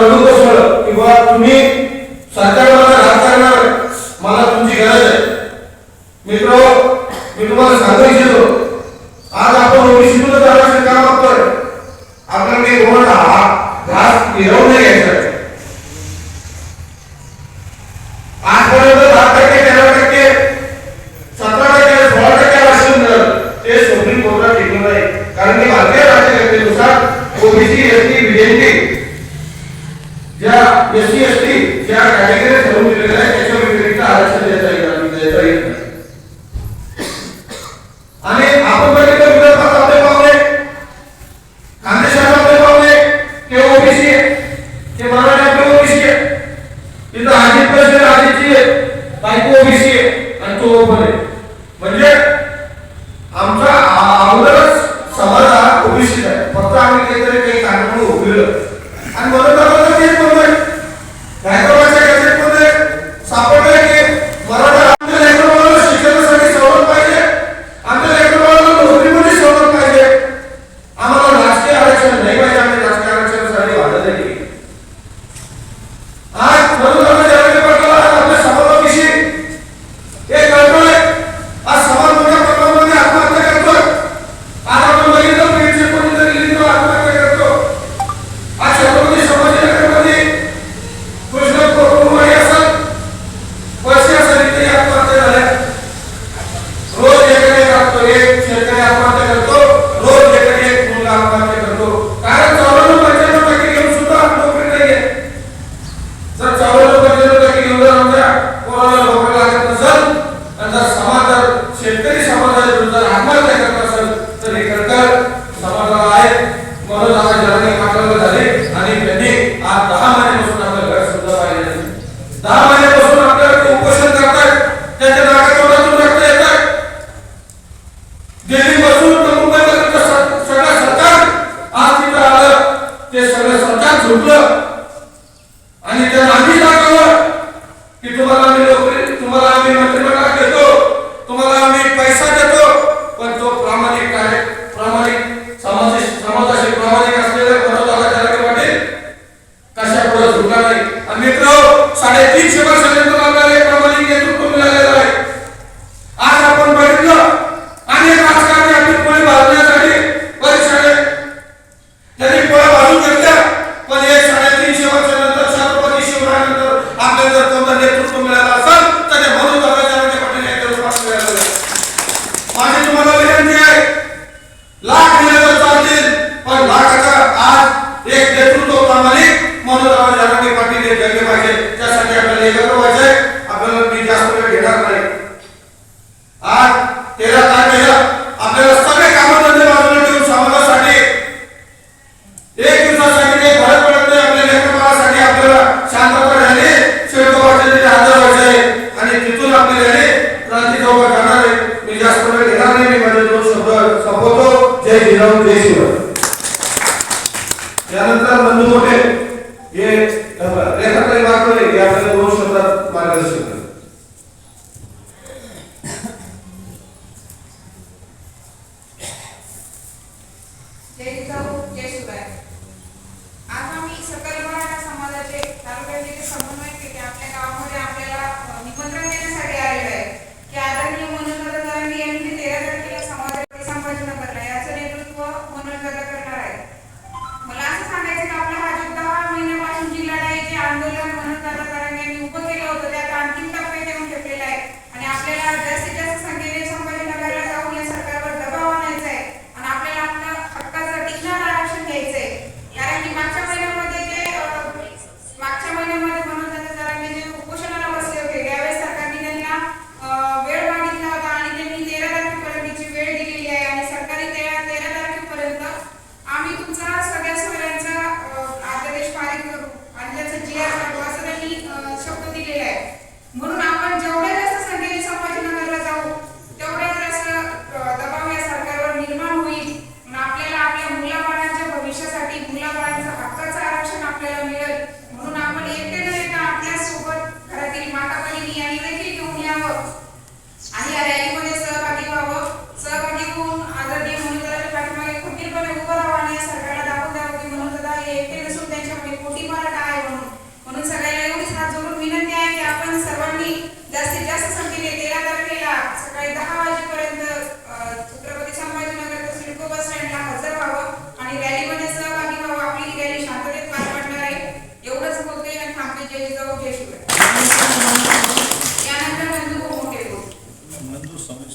की बाबा तुम्ही सरकार मला घात मला तुमची गरज आहे मी तुम्हाला सांगू आज आपण ओबीसीतूनच आरक्षण का मागतोय आपण काही कोणाचा घास फिरवू नये गणमान्य Então, o texto é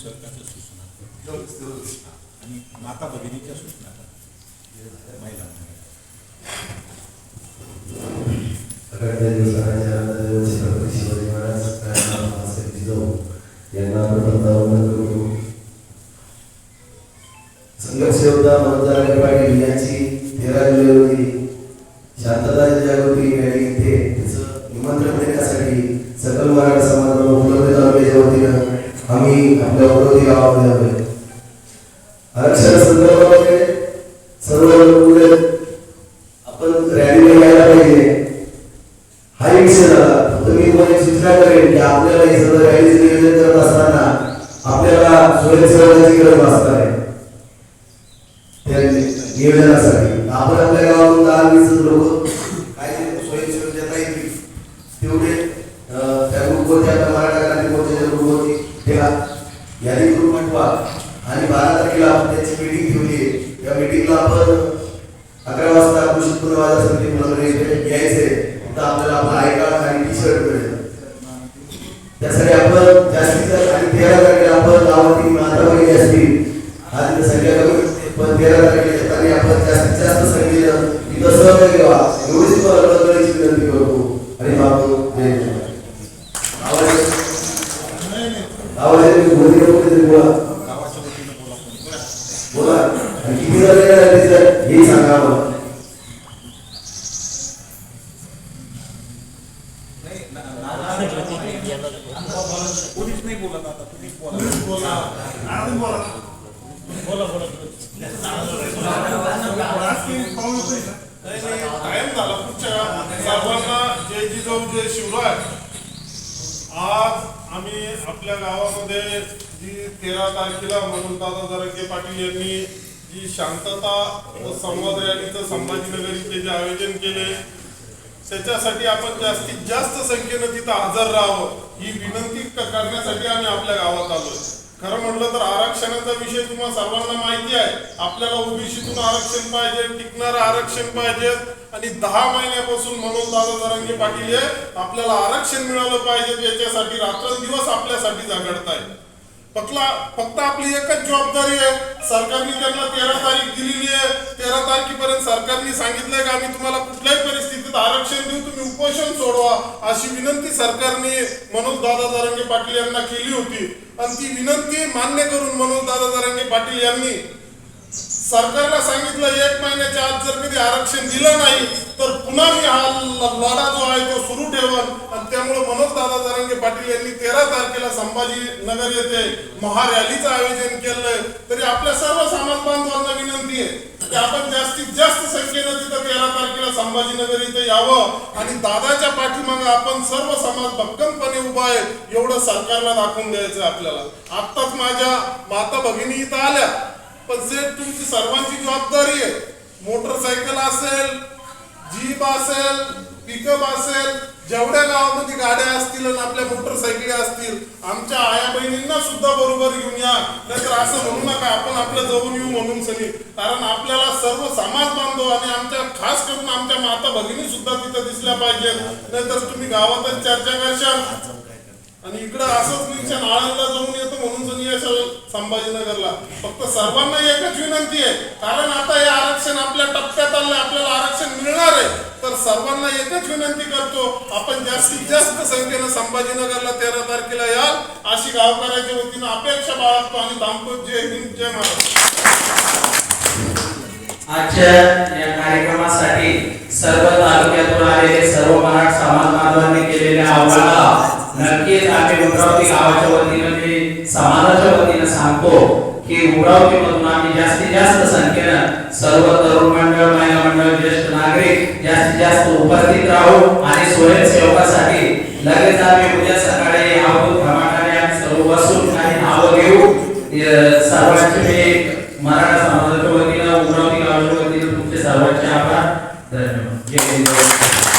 सरकारच्या सूचना आणि माता भगिनीच्या सूचना महिला. यांना संघर्ष होता मतदार पाटील यांची तेरा जुलै रोजी शांतता जागृती अमरावती गावामध्ये आलोय. आरक्षण संदर्भामध्ये सर्व मुले आपण रॅली यायला पाहिजे. हा एक झाला फक्त मी तुम्हाला सूचना करेन की आपल्याला हे सगळं रॅलीचं नियोजन करत असताना आपल्याला स्वयंसेवकाची गरज भासणार आहे. नियोजनासाठी. आपण आपल्या गावातून दहा वीस लोक यादी आणि बारा तारखेला आपण त्याची मीटिंग ठेवली आहे. त्या मीटिंगला आपण अकरा वाजता कृषी उत्पन्न समिती मुलांकडे यायचे तर आपल्याला आपला आय कार्ड आणि टी शर्ट मिळेल. त्यासाठी आपण जास्तीत जास्त आणि तेरा तारखेला आपण गावातील माता भगिनी असतील आज इथं संख्या कमी पण तेरा तारखेला येताना आपण जास्तीत जास्त संख्येनं इथं सहभागी व्हा एवढीच तुम्हाला कळकळीची विनंती करतो आणि मागतो जय हिंद. आवाज आवाज येतो मोदी लोकांचे बोला गावाच्या वतीनं बोला कोणी. बोला आणि किती झाले का त्याचं हे सांगा मला नाही, ना- ना- कोणीच नाही बोलत आता तुम्ही बोला बोला कायम झाला पुढच्या सर्वांना जय जिजाऊ जय शिवराय आज आम्ही आपल्या गावामध्ये जी तेरा तारखेला म्हणून दादा जरांगे पाटील यांनी जी शांतता व संवाद रॅलीचं संभाजीनगर इथे जे आयोजन केले त्याच्यासाठी आपण जास्तीत जास्त संख्येनं तिथं हजर राहावं ही विनंती करण्यासाठी आम्ही आपल्या गावात आलोय. खरं म्हटलं तर आरक्षणाचा विषय तुम्हाला सर्वांना माहिती आहे. आपल्याला ओबीसीतून आरक्षण पाहिजे टिकणारं आरक्षण पाहिजे आणि दहा महिन्यापासून म्हणून दादा जरांगे पाटील हे आपल्याला आरक्षण मिळालं पाहिजे याच्यासाठी रात्रंदिवस आपल्यासाठी झगडताय फक्त फक्त आपली एकच जबाबदारी आहे. सरकारने त्यांना तेरा तारीख दिलेली आहे. तेरा तारखेपर्यंत सरकारने सांगितलंय का आम्ही तुम्हाला कुठल्याही परिस्थितीत आरक्षण देऊ तुम्ही उपोषण सोडवा अशी विनंती सरकारने मनोज दादा जरांगे पाटील यांना केली होती. आणि ती विनंती मान्य करून मनोज दादा जरांगे पाटील यांनी सरकारला सांगितलं एक महिन्याच्या आत जर कधी आरक्षण दिलं नाही तर पुन्हा मी हा लढा जो आहे तो सुरू ठेवन. आणि त्यामुळे मनोज दादा जरांगे पाटील यांनी तेरा तारखेला संभाजीनगर येथे महारॅलीचं आयोजन केलंय. तरी आपल्या सर्व समाज बांधवांना विनंती आहे की आपण जास्तीत जास्त संख्येनं तिथं तेरा तारखेला संभाजीनगर इथे यावं. आणि दादाच्या पाठीमागे आपण सर्व समाज भक्कमपणे उभा आहे एवढं सरकारला दाखवून द्यायचं आपल्याला. आत्ताच माझ्या माता भगिनी इथं आल्या. पण सेठ तुमची सर्वांची जबाबदारी आहे मोटरसायकल असेल जीप असेल पिकअप असेल जेवढ्या गावामध्ये गाड्या असतील आणि आपल्या मोटरसायकली असतील आमच्या आया बहिणींना सुद्धा बरोबर घेऊन या. नाहीतर असं म्हणू नका आपण आपल्या जवळ येऊ म्हणून सनी. कारण आपल्याला सर्व समाज बांधव आणि आमच्या खास करून आमच्या माता भगिनी सुद्धा तिथं दिसल्या पाहिजेत. नाहीतर तुम्ही गावातच चर्चा करशाल. आणि इकडं असंच तुमच्या नाळांना जाऊन येतो म्हणून जण अशा संभाजीनगरला. फक्त सर्वांना एकच विनंती आहे कारण आता हे आरक्षण आपल्या टप्प्यात आलं आपल्याला आरक्षण मिळणार आहे. तर सर्वांना एकच विनंती करतो आपण जास्तीत जास्त संख्येनं संभाजीनगरला तेरा तारखेला याल. अशी गावकऱ्याच्या वतीनं अपेक्षा बाळगतो आणि दामको जय हिंद जय महाराज आजच्या या कार्यक्रमासाठी सर्व तालुक्यातून आलेले सर्व मराठ समाज बांधवांनी केलेल्या आव्हानाला नक्कीच आम्ही उमरावती गावाच्या वतीनं मी समाजाच्या वतीनं सांगतो की उमरावती मधून आम्ही जास्तीत जास्त संख्येनं सर्व तरुण मंडळ महिला मंडळ ज्येष्ठ नागरिक जास्तीत जास्त उपस्थित राहू आणि स्वयंसेवकासाठी लगेच आम्ही उद्या सकाळी आहोत प्रमाणाने आम्ही सर्व बसून काही नावं घेऊ. सर्वांचे मी मराठा समाजाच्या वतीनं उमरावती गावाच्या वतीनं तुमचे सर्वांचे आभार. धन्यवाद. जय हिंद.